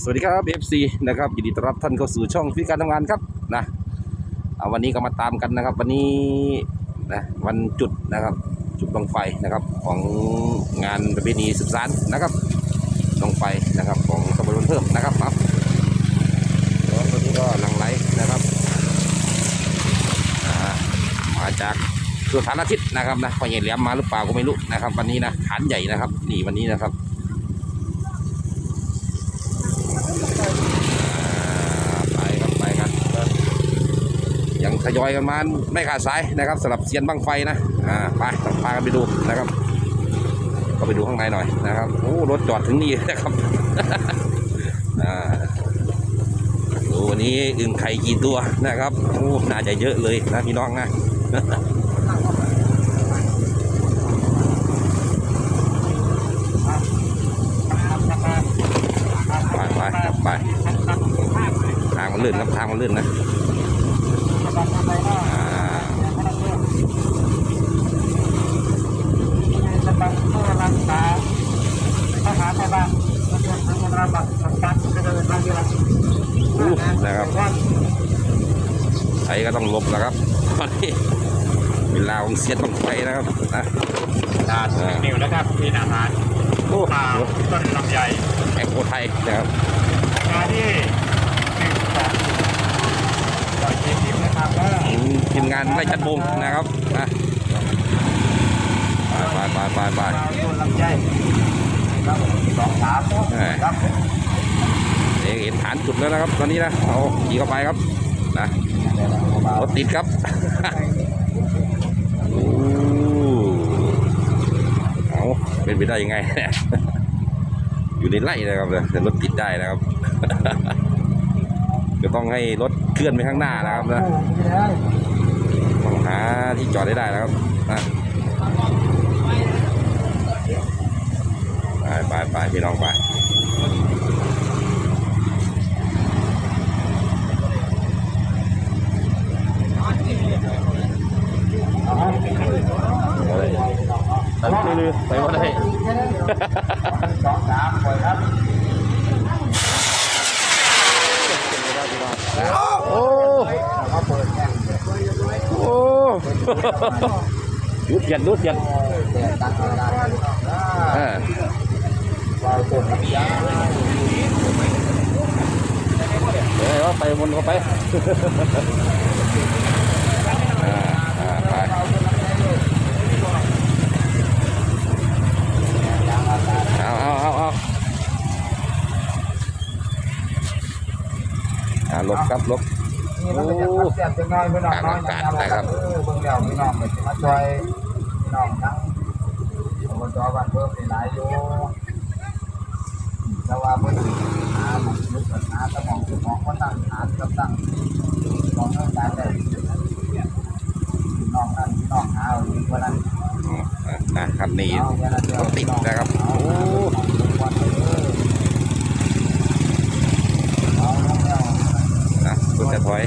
สวัสดีครับ FC นะครับยินดีต้อนรับท่านเข้าสู่ช่องพิการทำงานครับนะเอาวันนี้ก็มาตามกันนะครับ วันนี้นะวันจุดนะครับจุดบังไฟนะครับของงานประเพณีสืบสานนะครับบังไฟนะครับของตำบลบันเพิ่มนะครับครับแล้วตอนนี้ก็หลังไหลนะครับมาจากสุสานอาทิตย์นะครับนะพอใหญ่แหลมมาหรือเปล่าก็ไม่รู้นะครับ วันนี้นะฐานใหญ่นะครับนี่วันนี้นะครับ ไปครับไปกัน ยังทยอยกันมาไม่ขาดสายนะครับสำหรับเซียนบังไฟนะอ่าไปต้องพากันไปดูนะครับ ก็ไปดูข้างในหน่อยนะครับโอ้รถจอดถึงนี่นะครับอ่าดูวันนี้อึ่งไข่กี่ตัวนะครับโอ้น่าจะเยอะเลยนะพี่น้องนะไปไปไปทางมันลื่นครับทางมันลื่นนะ นะครับไอ้ก็ต้องหลบแล้วครับตอนนี้เวลาของเสียนต้องไปนะครับนะดาดนิวนะครับมีอาหารโอ้เปล่าต้นลำไยแอคโคไทยนะครับงานที่หนึ่งสองต่อยทีมนะครับก็ อืมทีม งานไล่จัดวงนะครับนะไปไปไปไปลำไยครับสองสามครับเห็นฐานจุดแล้วนะครับ ตอนนี้นะเอาขี่เข้าไปครับนะรถติดครับโอ้เอาเป็นไปได้ยังไงอยู่ในไร่นะครับเนี่ยแต่รถติดได้นะครับก็ต้องให้รถเคลื่อนไปข้างหน้านะครับนะ ที่จอดได้ได้นะครับนะไปไปไปพี่น้องไปตันนี่เลยไปว่าได้ สองสามปล่อยครับ โอ้ เขาเปิดแข่ง โอ้ ดูเสียนดูเสียนแต่ตั้งเออเดี๋ยวไปวนเข้าไปไปเอาเอาเอาเอาอ่าลบครับลบ ก็จะขัดแย้งจังน้อยพี่น้องน้อยนะครับเออเบิ่งแล้วพี่น้องก็จะมาช่วยพี่น้องทั้งอบจบ้านเพิ่มหลายอยู่แต่ว่าเพิ่นหาหมองยุบหาสมองสมองก็ตั้งหากับตั้งมองเรื่องการได้พี่น้องนั่นพี่น้องหาเอาอยู่ว่านั้นอ่านะครับนี่เอาแค่นั้นเดียวติดนะครับเอาโอ้ ของทุกวันเลยเอาแล้ว นะร ถจะถอย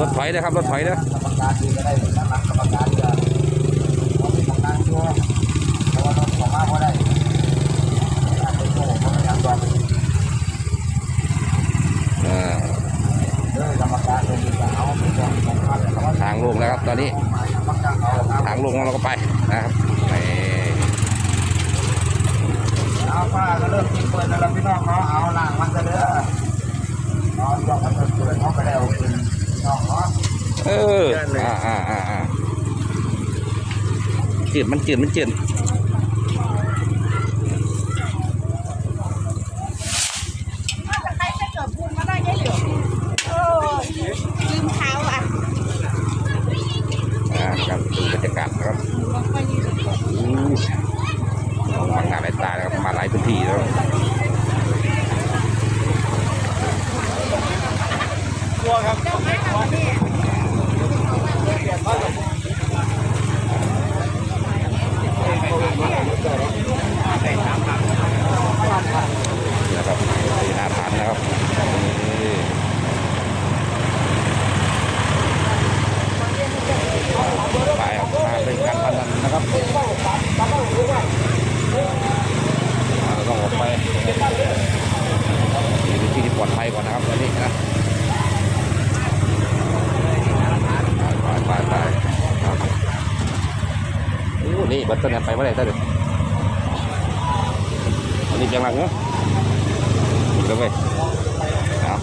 รถถอยนะครับ รถถอยนะกรรมการดีก็ได้นั่งหลังกรรมการจะเขาเป็นกรรมการอยู่เพราะว่ารถของมาเขาได้การไปโชว์เขาพยายามบอกอ่าเออกรรมการเลยจะเอาไปบอกของเขาแต่เขาทางลงแล้วครับตอนนี้ ทางลงแล้วเราก็ไปนะครับไปเอาป้าก็เริ่มกินเปิดแล้วพี่น้องมันจะเด้อเนาะยกมันเปิดเขาไปแล้วกินพี่น้องเนาะ เอออ่าอ่าอ่าอ่าจืดมันจืดมันจืด มาจากใครไปเกิดบุญมาได้ยังเหรอโอ้ลืมเท้าอะ อ่าครับดูบรรยากาศนะครับ บอกไปนี่ อู้มางานหลายตานะครับมาหลายพื้นที่แล้ว อดภัยก่อนนะครับตอนนี้นะไปไปไปครับโอ้นี่บัตรเนี่ยไปเมื่อไหร่ได้เลยอันนี้จังหลังเนาะเดี๋ยวไปเอา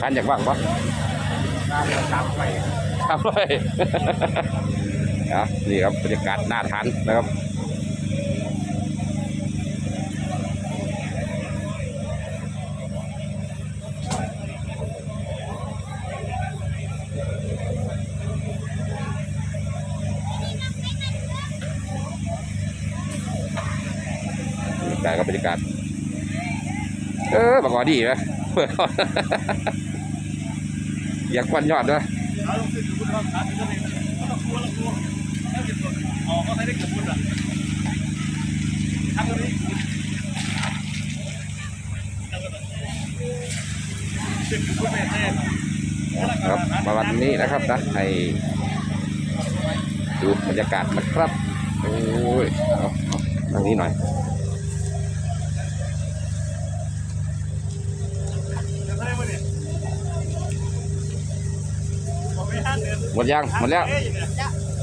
ท่านอยากบ้างปะตามไป ครับเลยนี่ครับบรรยากาศน่าทานนะครับบรรยากาศครับบรรยากาศ เออบักกอดีไหมอยากควันยอดด้วย ครับมาวันนี้นะครับนะให้ดูบรรยากาศนะครับโอ้ยเอาเอาทางนี้หน่อย หม ดยังหมดแล้ว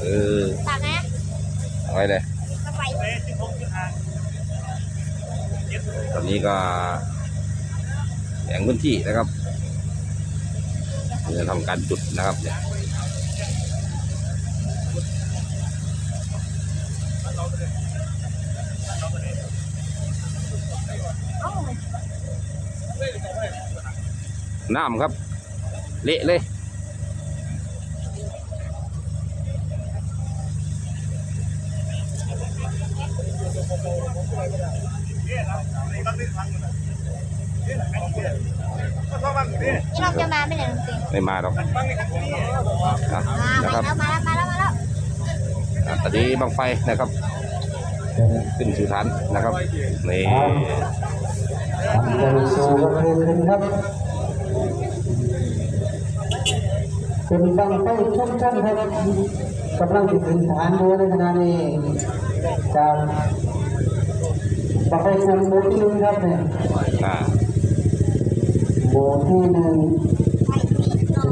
เออตักนะเอาไว้เลย ตอนนี้ก็แบ่งพื้นที่นะครับจะทำการจุดนะครับเนี่ยน้ำครับ เละเลย นี่เราจะมาไม่ไหนจริงไม่มาหรอกอะๆมานะมาครับแล้วมาแล้วมาแล้วมาแล้วอะตอนนี้บังไฟนะครับ ขึ้นสู่ฐานนะครับนี่ทำใจสู่ก็คือขึ้นครับเป็นบังไฟชุ่มๆครับกำลังติดถึงฐานดูในขณะนี้จาก บังไฟกลุ่มหมู่ที่หนึ่งครับเนี่ยอ่าหมู่ที่หนึ่ง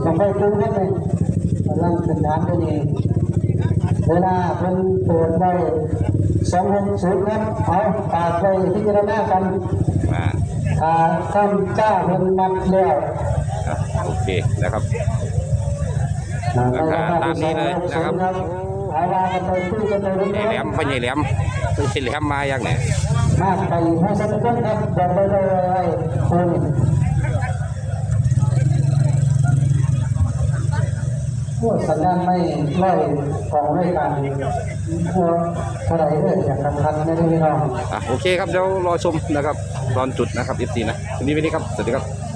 บังไฟกลุ่มครับเนี่ยกำลังถึงฐานด้วยนี่เวลาเพิ่นเปิดไว้สองหกศูนย์ครับเอาฝากไปพิจารณากันอ่าถ้าท่านเจ้าเพิ่นมัดแล้วอะโอเคนะครับ ราคาตามนี้เลยนะครับหาว่ากันไปคุยกันไปเรื่ใหญ่อยแหลมพ่อใหญ่แหลมพ่อใหญ่แหลมมายังเนี่ยๆ มากไปให้สักครับบอกไปเลยคนพวกสัญญาณไม่ไล่ของไม่การพวกเท่าไหรเลยอยากทำทันไม่ได้พี่น้องอะโอเคครับเดี๋ยวรอชมนะครับ ตอนจุดนะครับ FC นะวันนี้วันนี้ครับ สวัสดีครับ